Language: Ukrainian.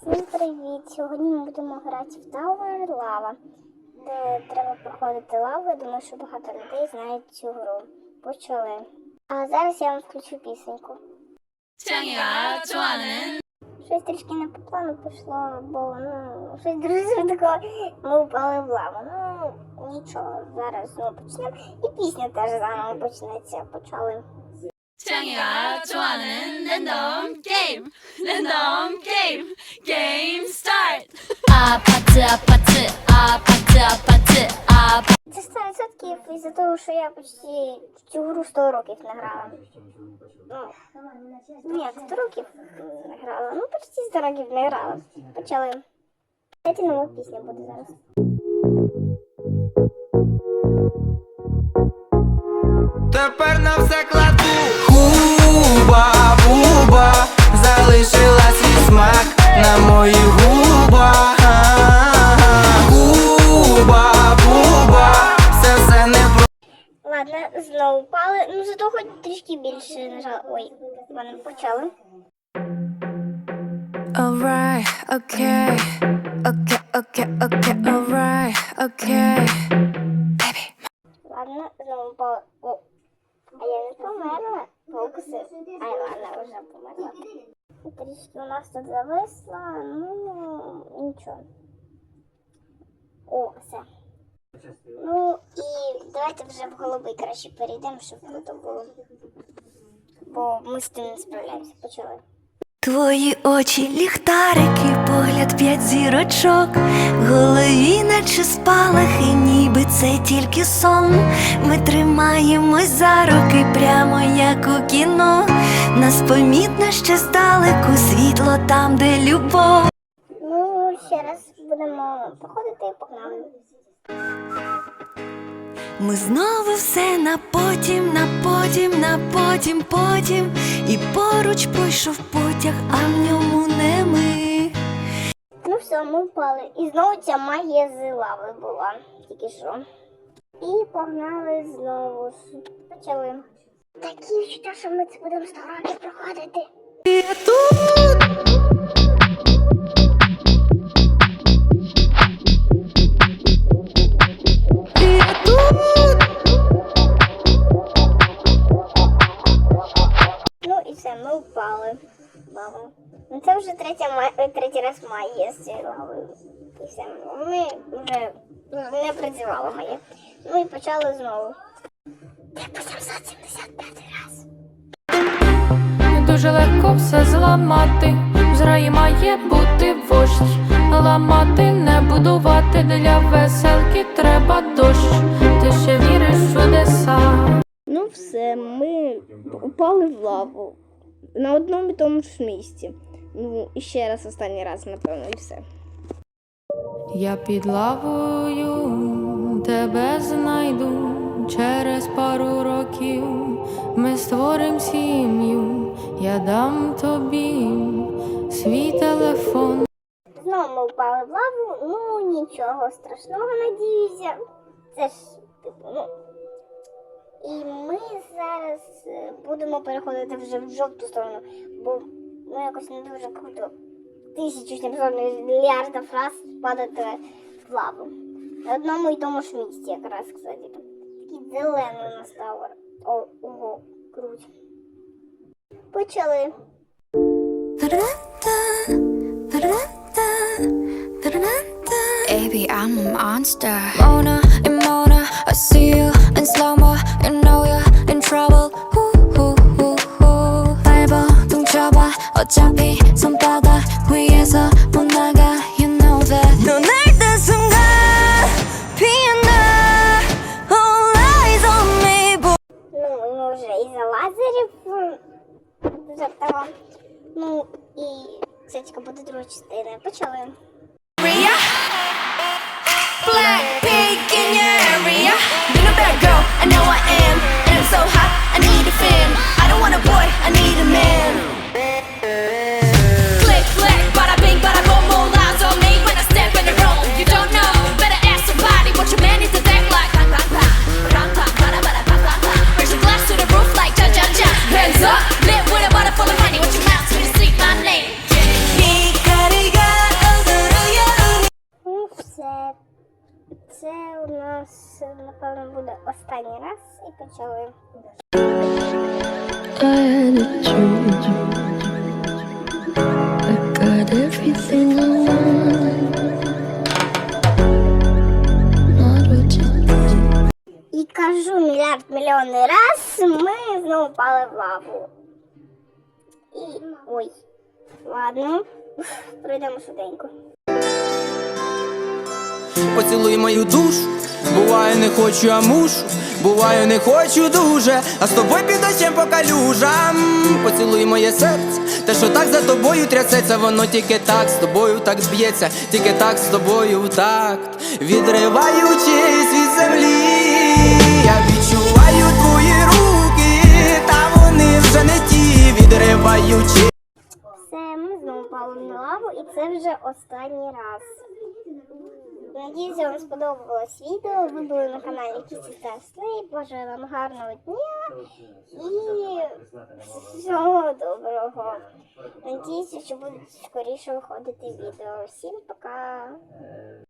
Всім привіт! Сьогодні ми будемо грати в Tower Lava, де треба проходити лаву. Я думаю, що багато людей знають цю гру. Почали. А зараз я вам включу пісеньку. Щось трішки не по плану пішло, бо ну, щось дуже швидко ми впали в лаву. Ну, нічого, зараз знову почнемо. І пісня теж заново почнеться. Почали. 채영이가 좋아하는 랜덤 게임 랜덤 게임 게임 스타트 아파트 아파트 아파트 아파트 아파트 Це 100% із-за того, що я почти цю гру 100 років не грала. Ну, ні, 100 років не грала. Ну, почти 100 років не грала. Почали. Дайте нова пісня буде зараз. Тепер на все кладу Хуба, буба Залишила свій смак на моїх губах Хуба, буба Все все не про Ладно, знову впали. Ну, зато хоч трішки більше нажала. Ой, вони почали. Alright, okay, okay, okay, okay, alright, okay. Baby, Ладно, знову впали. О, а я не померла. Фокуси. Ай, вона вже померла. Трішки у нас тут зависла, ну, нічого. О, все. Ну і давайте вже в голубий краще перейдемо, щоб круто було. Бо ми з тим не справляємося. Почали. Твої очі, ліхтарики, погляд п'ять зірочок, голові, наче спалахи, ніби це тільки сон. Ми тримаємось за руки, прямо як у кіно. Нас помітно ще здалеку, світло там, де любов. Ну, ще раз будемо проходити і погнали. Ми знову все на потім, на потім, на потім, потім. І поруч пройшов потяг, а в ньому не ми. Ну все, ми впали. І знову ця магія з лави була. Тільки що. І погнали знову. Почали. Такі відчуття, що ми це будемо 100 років проходити. Вже третя е, третій раз магія з лавою. І все. Ми вже не працювала моє. Ну і почали знову. Типу 775 раз. Дуже легко все зламати. В зраї має бути вождь. Ламати, не будувати для веселки треба дощ. Ти ще віриш в чудеса. Ну все, ми упали в лаву на одному і тому ж місці. Ну, і ще раз останній раз, напевно, і все. Я під лавою тебе знайду через пару років. Ми створим сім'ю, я дам тобі свій телефон. Знову ми впали в лаву, ну нічого страшного, надіюся. Це ж, типу, ну. І ми зараз е, будемо переходити вже в жовту сторону, бо ну якось не дуже круто. 1700 мільярдів раз падати в лаву. На одному і тому ж місці, якраз, кстати. Такий зелений у нас тавер. О, ого, круть. Почали. Baby, I'm a monster. Mona and Mona, I see you in slow Ну і це тільки буде друга частина. Почали. Напевно, буде останній раз і почали. І кажу мільярд мільйонний раз, ми знову пали в лаву. І. ой. Ладно, пройдемо швиденько. Поцілуй мою душу, буває не хочу, а мушу, буваю не хочу дуже, а з тобою під дощем по калюжам. Поцілуй моє серце, те, що так за тобою трясеться, воно тільки так з тобою так б'ється, тільки так з тобою в такт, відриваючись від землі, я відчуваю твої руки, та вони вже не ті, відриваючи. Все, ми знову пали лаву, і це вже останній раз. Надіюся, вам сподобалось відео. Ви були на каналі Кісі Тесли. Бажаю вам гарного дня і всього доброго. Надіюся, що будуть скоріше виходити відео. Всім пока!